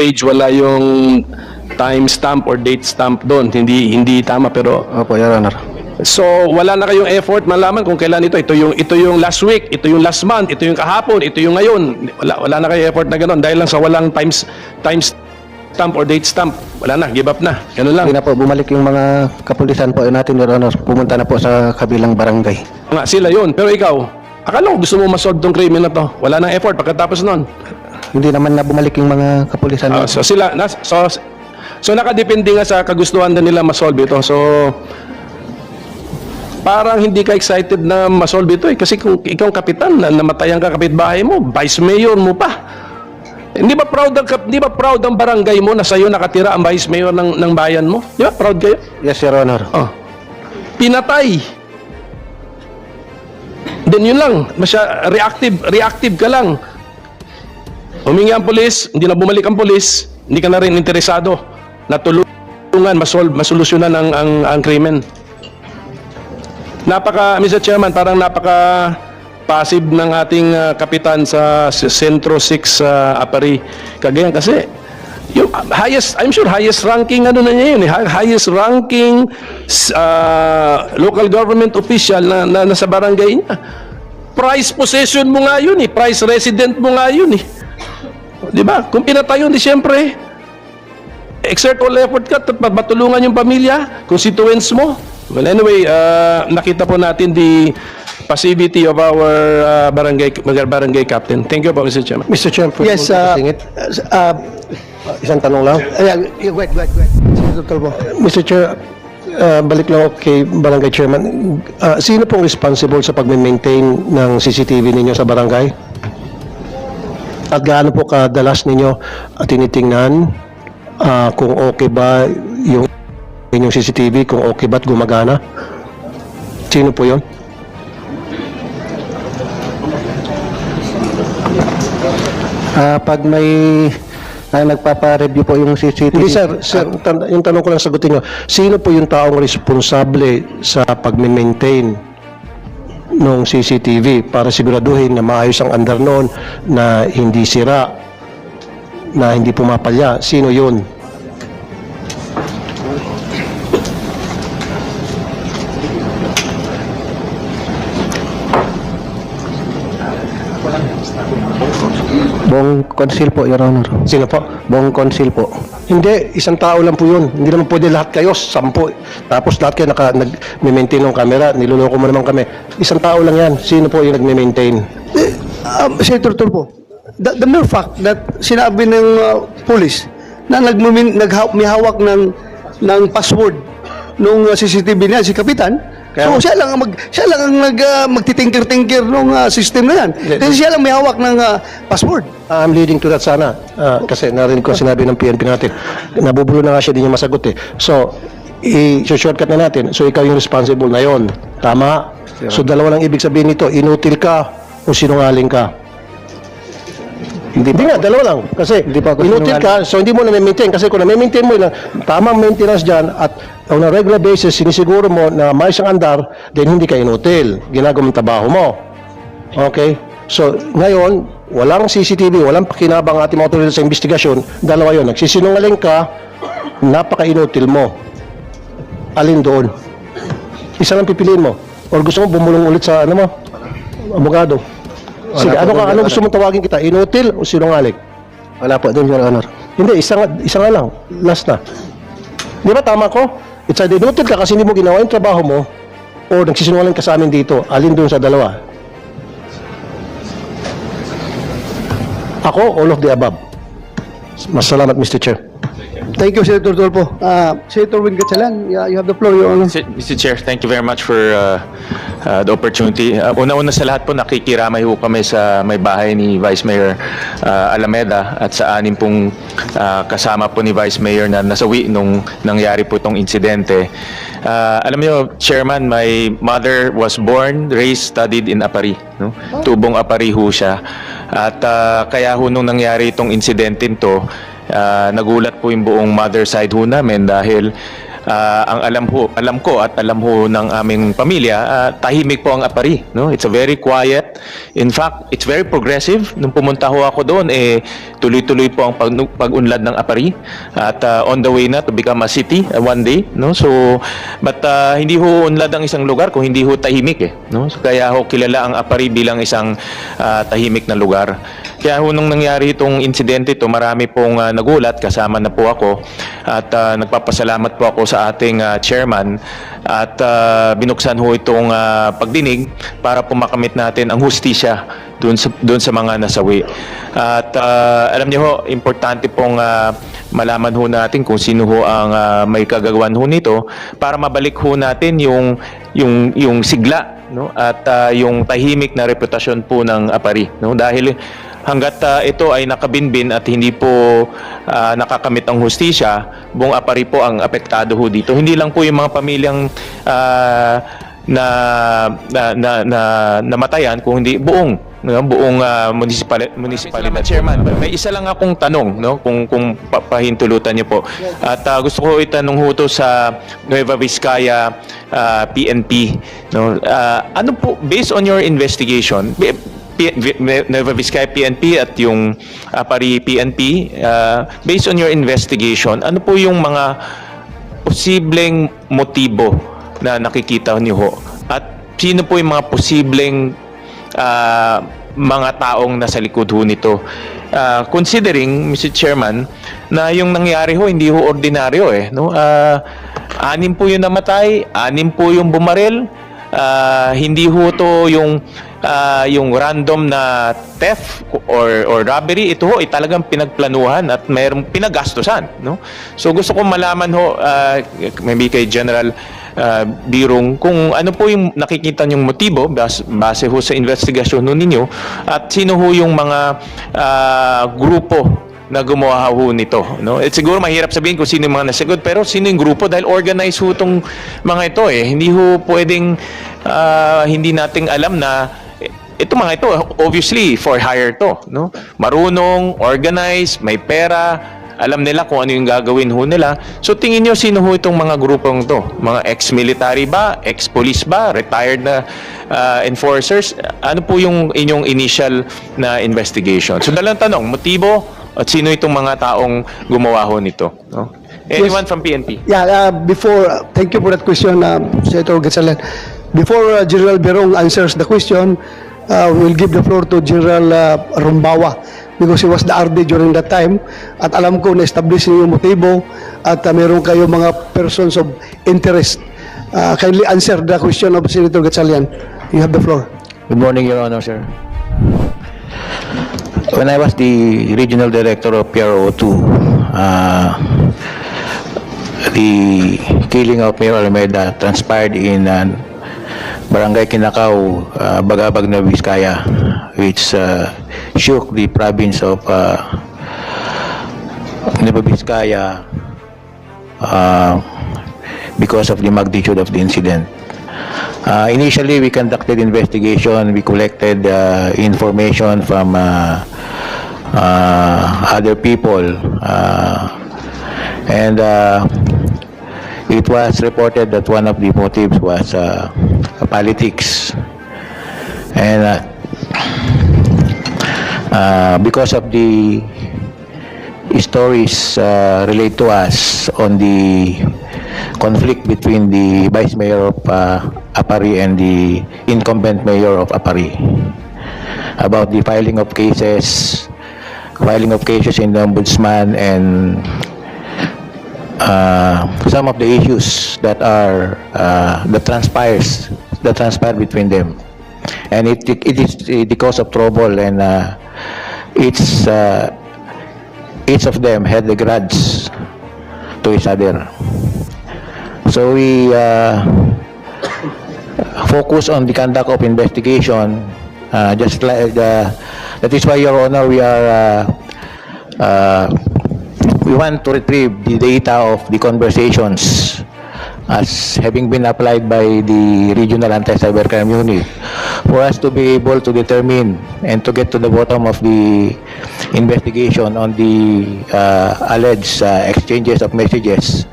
page wala yung time stamp or date stamp doon. Hindi hindi tama pero Opo, Your Honor. So, wala na kayong effort malaman kung kailan ito. Ito yung ito yung last week, ito yung last month, ito yung kahapon, ito yung ngayon. Wala wala na kayong effort na ganoon dahil lang sa walang times times stamp or date stamp. Wala na, give up na. Ganun lang. Hindi na po, bumalik yung mga kapulisan po natin, Your Honor. Pumunta na po sa kabilang barangay. Nga sila yun. Pero ikaw, akala ko gusto mo masolve tong krimen na to. Wala nang effort pagkatapos noon. Hindi naman na bumalik yung mga kapulisan. Ah, so sila nas, so so nakadepende nga sa kagustuhan din nila masolve ito. So parang hindi ka excited na masolve ito eh. Kasi kung ikaw ang kapitan, na namatayan ka kapitbahay mo, vice mayor mo pa. Hindi ba proud ang hindi ba proud ang barangay mo na sa'yo nakatira ang vice mayor ng ng bayan mo? Di ba proud kayo? yes, Your Honor. Oh. Pinatay. Then yun lang, masya reactive, reactive ka lang. Humingi ang pulis, hindi na bumalik ang pulis, hindi ka na rin interesado na tulungan, masolve, masolusyonan ang, ang, ang krimen. Napaka, Mr. Chairman, parang napaka passive ng ating ah, kapitan sa Centro 6 sa Apari. Cagayan kasi yung highest, I'm sure highest ranking ano na niya yun, eh, hi- highest ranking ah, local government official na, na nasa barangay niya. Price possession mo nga yun eh, price resident mo nga yun eh. Di ba? Kung pinatay yun, di siyempre, exert all effort ka at matulungan yung pamilya, constituents mo. Well, anyway, uh, nakita po natin the passivity of our uh, barangay barangay captain. Thank you po, Mr. Chairman. Mr. Chairman, Yes, po uh, kasingit? uh, Isang tanong lang. yeah, wait, wait, wait. Mr. Chair, uh, balik lang ako kay Barangay Chairman. Uh, sino pong responsible sa pag-maintain ng CCTV ninyo sa barangay? At gaano po kadalas ninyo uh, tinitingnan uh, kung okay ba yung inyong CCTV, kung okay ba't gumagana? Sino po yon? Ah, pag may ah, nagpapa-review po yung CCTV. Hindi sir, sir, tan- yung tanong ko lang sagutin nyo. Sino po yung taong responsable sa pag-maintain ng CCTV para siguraduhin na maayos ang andar noon, na hindi sira, na hindi pumapalya? Sino yun? Bong Consil po, Your Honor. Sino po? Bong Consil po. Hindi, isang tao lang po yun. Hindi naman pwede lahat kayo, sampu. Tapos lahat kayo naka, nag-maintain ng camera, niloloko mo naman kami. Isang tao lang yan. Sino po yung nag-maintain? Um, Senator Talbo, the, the mere fact that sinabi ng uh, police na nagmumin, nagha, may hawak ng, ng password nung uh, CCTV niya, si Kapitan, Kaya- so siya lang ang mag siya lang ang nag uh, magtitingkir-tingkir nung uh, system na yan. Hindi. Kasi siya lang may hawak ng uh, password. I'm leading to that sana. Ah, kasi narinig ko sinabi ng PNP natin. Nabubulo na nga siya, di niya masagot eh. So, i-shortcut na natin. So, ikaw yung responsible na yon. Tama? So, dalawa lang ibig sabihin nito. Inutil ka o sinungaling ka. Hindi, nga, dalawa lang. Kasi Hindi pa inutil ka, so hindi mo na-maintain. Kasi kung na-maintain mo yun, tamang maintenance dyan at on a regular basis, sinisiguro mo na may isang andar, then hindi ka inutil. Ginagawa mo ang trabaho mo. Okay? So, ngayon, walang CCTV, walang pakinabang ang ating mga otoridad sa investigasyon. Dalawa yon Nagsisinungaling ka, napaka-inutil mo. Alin doon? Isa lang pipiliin mo. Or gusto mo bumulong ulit sa, ano mo, abogado. Sige, ano ka, ano gusto mong tawagin kita? Inutil o sinungaling? Wala po doon, Your Honor. Hindi, isa nga, isa nga lang. Last na. Di ba tama ko? It's either inutil ka kasi hindi mo ginawa yung trabaho mo o nagsisinungaling ka sa amin dito. Alin doon sa dalawa? Ako, all of the above. Mas salamat, Mr. Chair. Thank you, Senator Talbo. Uh, Senator Win Gatsalan, you have the floor, Your Honor. Mr. Mr. Chair, thank you very much for uh, uh, the opportunity. Uh, Una-una sa lahat po, nakikiramay po kami sa may bahay ni Vice Mayor uh, Alameda at sa anim pong uh, kasama po ni Vice Mayor na nasawi nung nangyari po itong insidente. Uh, alam niyo, Chairman, my mother was born, raised, studied in Apari. No? Tubong Apari ho siya. At uh, kaya ho nung nangyari itong insidente to, uh, nagulat po yung buong mother side ho namin dahil ah, ang alam ho, alam ko at alam ho ng aming pamilya, ah, tahimik po ang Apari, no? It's a very quiet. In fact, it's very progressive. Nung pumunta ho ako doon, eh tuloy-tuloy po ang pag, pag-unlad ng Apari at ah, on the way na to become a city uh, one day, no? So, but ah, hindi ho unlad ang isang lugar kung hindi ho tahimik eh, no? So, kaya ho kilala ang Apari bilang isang ah, tahimik na lugar. Kaya ho nung nangyari itong insidente ito, marami pong ah, nagulat, kasama na po ako. At ah, nagpapasalamat po ako sa ating ah, chairman. At ah, binuksan ho itong ah, pagdinig para po makamit natin ang hustisya doon sa doon sa mga nasawi. At ah, alam niyo ho, importante pong ah, malaman ho natin kung sino ho ang ah, may kagagawan ho nito para mabalik ho natin yung yung yung sigla no? At ah, yung tahimik na reputasyon po ng Apari no? Dahil hanggat ah, ito ay nakabinbin at hindi po ah, nakakamit ang hustisya buong Apari po ang apektado ho dito hindi lang po yung mga pamilyang ah, na na na, na namatayan kung hindi buong no, buong uh, municipal municipalidad. Chairman, may isa lang akong tanong no kung kung pa- pahintulutan niyo po. At ah, gusto ko itanong ho to sa Nueva Vizcaya ah, PNP no. Ah, ano po based on your investigation P- Nueva Vizcaya PNP at yung Apari PNP ah, based on your investigation ano po yung mga posibleng motibo na nakikita niyo ho? At sino po yung mga posibleng ah, mga taong nasa likod ho nito? Ah, considering, Mr. Chairman, na yung nangyari ho, hindi ho ordinaryo eh. No? Ah, anim po yung namatay, anim po yung bumaril, Ah, hindi ho to yung ah, yung random na theft or or robbery ito ho ay talagang pinagplanuhan at mayroong pinagastusan no so gusto ko malaman ho ah, maybe kay General ah, Birong kung ano po yung nakikita niyong motibo base, base ho sa investigasyon ho ninyo at sino ho yung mga ah, grupo na gumawa ho nito. No? At siguro mahirap sabihin kung sino yung mga nasagot, pero sino yung grupo dahil organized ho itong mga ito eh. Hindi ho pwedeng ah, hindi nating alam na eh, ito mga ito, obviously, for hire to. No? Marunong, organized, may pera, alam nila kung ano yung gagawin ho nila. So tingin nyo sino ho itong mga grupong to? Mga ex-military ba? Ex-police ba? Retired na ah, enforcers? Ano po yung inyong initial na investigation? So dalawang tanong, motibo at sino itong mga taong gumawa ho nito? No? Anyone from PNP? Yeah, uh, before, uh, thank you for that question, uh, Senator Gatsalan. Before uh, General Berong answers the question, uh, we'll give the floor to General uh, Rumbawa because he was the RD during that time at alam ko na-establish niyo yung motibo at uh, meron kayo mga persons of interest. Uh, kindly answer the question of Senator Gatchalian. You have the floor. Good morning, Your Honor, sir. When I was the regional director of PRO2, uh, the killing of Mayor Alameda transpired in uh, Barangay Kinakaw, uh, Bagabag, Nueva Vizcaya, which uh, shook the province of uh, Nueva Vizcaya uh, because of the magnitude of the incident. Uh, initially, we conducted investigation. We collected uh, information from uh, uh, other people, uh, and uh, it was reported that one of the motives was uh, politics, and uh, uh, because of the stories uh, relate to us on the conflict between the vice mayor of uh, Apari and the incumbent mayor of Apari. About the filing of cases filing of cases in the ombudsman and uh, some of the issues that are uh, that transpires that transpire between them and it it is the cause of trouble and uh, it's uh, each of them had the grudge to each other. So we uh, focus on the conduct of investigation. Uh, just like the, that is why, Your Honor, we are uh, uh, we want to retrieve the data of the conversations as having been applied by the regional anti-cybercrime unit for us to be able to determine and to get to the bottom of the investigation on the uh, alleged uh, exchanges of messages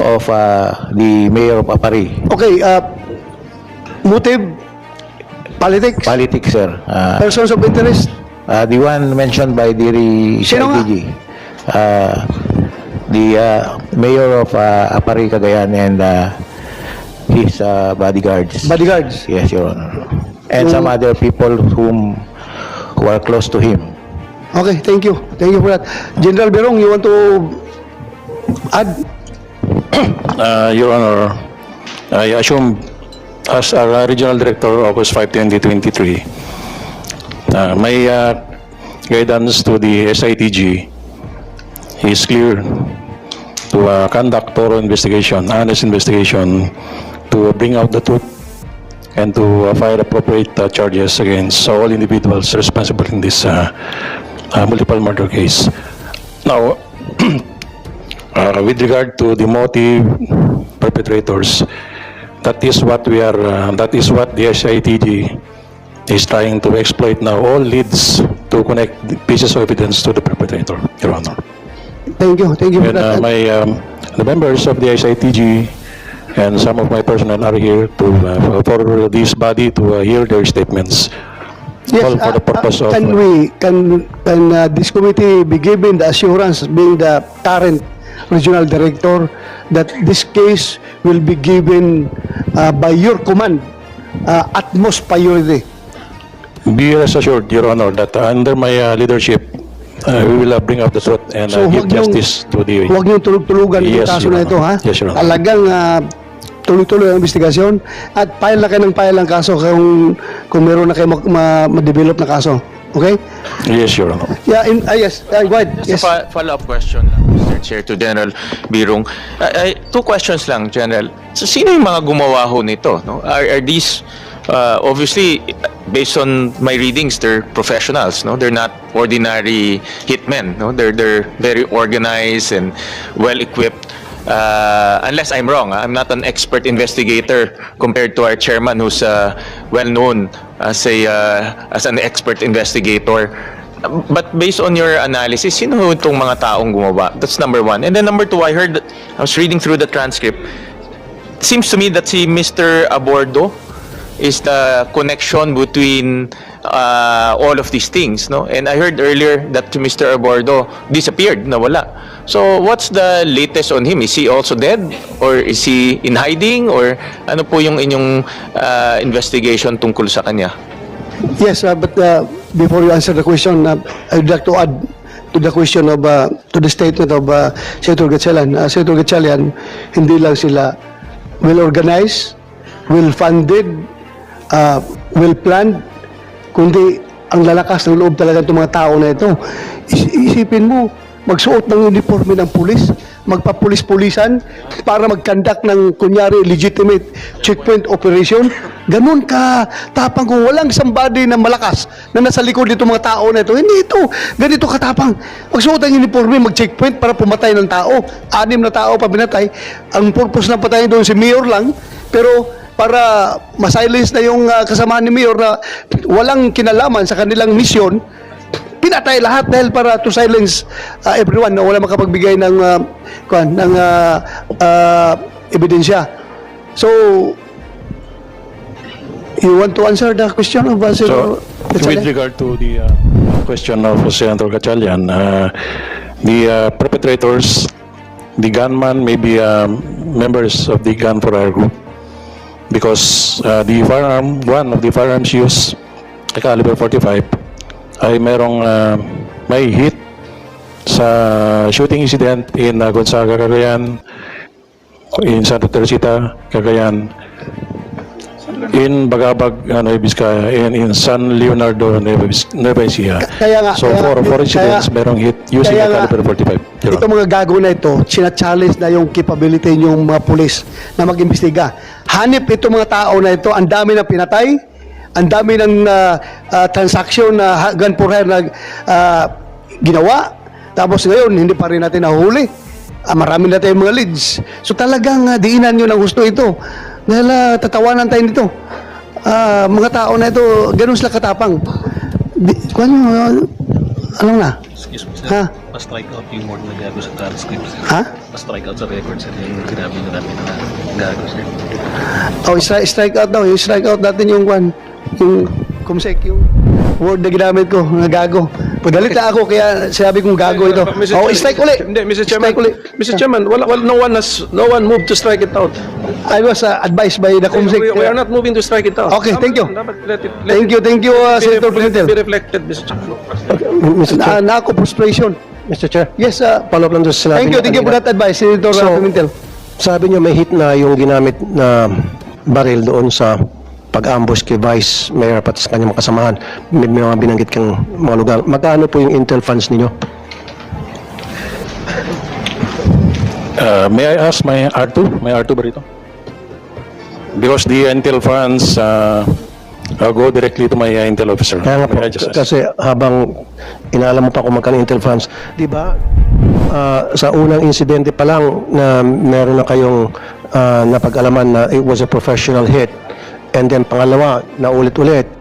of uh, the mayor of Apari. Okay, uh, motive, politics, Politics, sir. Uh, persons of interest. uh, the one mentioned by the Sino? CIDG. Uh, the uh, mayor of uh, Apari, Cagayan and uh, his uh, bodyguards. Bodyguards. Yes, Your Honor. And some other people whom who are close to him. Okay, thank you. Thank you for that. General Berong, you want to add? Uh, Your Honor, I assume as our Regional Director, August 5, 2023, uh, my uh, guidance to the SITG is clear to uh, conduct thorough investigation, honest investigation, to bring out the truth and to uh, file appropriate uh, charges against all individuals responsible in this uh, uh, multiple murder case. Now, Uh, with regard to the motive perpetrators, that is what we are, uh, that is what the SITG is trying to exploit now. All leads to connect pieces of evidence to the perpetrator, Your Honor. Thank you. Thank you for And uh, that. my, um, the members of the SITG and some of my personnel are here to, uh, for this body to uh, hear their statements. All for the uh, purpose uh, of. Can we, can, can uh, this committee be given the assurance, being the current regional director, that this case will be given uh, by your command uh, utmost priority? Be rest assured, Your Honor, that under my uh, leadership, uh, we will uh, bring out the truth and So, uh, give justice to the... Huwag niyong tulog-tulugan yung Yes, kaso Your na ito, ha? Yes, Your Honor. Talagang ah, tuloy-tuloy ang investigasyon at file na kayo ng file ng kaso kung, kung meron na kayo ma- ma- ma-develop na kaso. Okay? Yes, Your Honor. Yeah, in, ah, yes, ah, go ahead. Just Yes. a fo- follow-up question lang, Mr. Chair, to General Birong. Ay- ay, two questions lang, General. So, sino yung mga gumawa ho nito? No? Are, are these, uh, obviously, based on my readings, they're professionals. No? They're not ordinary hitmen. No? They're, they're very organized and well-equipped. Uh, unless I'm wrong, I'm not an expert investigator compared to our chairman who's uh, well known as a uh, as an expert investigator. But based on your analysis, sino itong mga taong gumawa? That's number one. And then number two, I heard, I was reading through the transcript. Seems to me that si Mr. Abordo is the connection between uh, all of these things, no? And I heard earlier that Mr. Abordo disappeared, nawala. So what's the latest on him? Is he also dead? Or is he in hiding? Or ano po yung inyong uh, investigation tungkol sa kanya? Yes, uh, but uh, before you answer the question, uh, I would like to add to the question of, uh, to the statement of uh, Senator Gatchalian. Uh, Senator Gatchalian, hindi lang sila well-organized, well-funded, uh, well-planned, kundi ang lalakas ng loob talaga itong mga tao na ito. Is- isipin mo, magsuot ng uniforme ng pulis, magpapulis-pulisan para mag-conduct ng kunyari legitimate checkpoint operation. Ganun ka tapang kung walang somebody na malakas na nasa likod dito mga tao na ito. Hindi ito. Ganito katapang. Magsuot ng uniforme, mag-checkpoint para pumatay ng tao. Anim na tao pa binatay. Ang purpose ng patay doon si Mayor lang. Pero para masilence na yung uh, kasama ni Mayor na walang kinalaman sa kanilang misyon, pinatay lahat dahil para to silence uh, everyone na wala makapagbigay ng uh, kuwan, ng uh, uh, ebidensya. So you want to answer the question of uh, So, Senator with Gatchalian? regard to the uh, question of Senator Gatchalian, uh, the uh, perpetrators, the gunman may be um, members of the gun for hire group because uh, the firearm, one of the firearms used, a caliber 45, ay merong uh, may hit sa shooting incident in uh, Gonzaga, Cagayan, in Santa Teresita, Cagayan, in Bagabag, uh, Nueva Vizcaya, and in San Leonardo, Nueva Ecija. Kaya nga, So kaya for, for incidents, kaya- merong hit using a caliber 45. Your Itong mga gago na ito, sina-challenge na yung capability yung mga pulis na mag-imbestiga. Hanip itong mga tao na ito, ang dami na pinatay, ang dami ng uh, uh, transaction na ha- gun for hire na uh, ginawa. Tapos ngayon, hindi pa rin natin nahuli. Ah, marami na tayong mga leads. So talagang uh, diinan nyo ng gusto ito. Dahil uh, tatawanan tayo nito. Ah, mga tao na ito, ganun sila katapang. Di, kung ano, Ano na? Excuse me, sir. Ha? Pa-strike out yung word na gago sa transcript, sir. Ha? Pa-strike out sa record, sir. Yung sinabi na namin na gago, sir. Oh, strike, strike out daw. Yung strike out natin yung one. Yung kumsek, yung word na ginamit ko, na gago. Pagalit na ako, kaya sabi kong gago ito. Mr. Oh, Chairman, strike uli. Hindi, Mr. Chairman. Strike uli. Mr. Chairman, wala, wala, no one has, no one moved to strike it out. I was uh, advised by the kumsek. We, we are not moving to strike it out. Okay, thank you. Let it, let Thank you, thank you, uh, Senator Pimentel. be reflected, Mr. Chairman. Mr. Na, Chair, na ako frustration. Mr. Chair, Yes, uh, follow up lang doon sa sinabi thank you, thank you for that advice, Senator So, Pimentel. Sabi niyo may hit na yung ginamit na baril doon sa pag-ambush kay Vice Mayor pati sa kanyang mga kasamahan. May, may mga binanggit kang mga lugar. Magkano po yung intel funds ninyo? Uh, may I ask my R2? May R2 ba rito? Because the intel funds uh, uh, go directly to my uh, intel officer. Kaya nga po, May kasi habang inaalam mo pa kung magkano intel funds, di ba, ah, sa unang insidente pa lang na meron na kayong ah, napag-alaman na it was a professional hit, and then pangalawa, na ulit-ulit,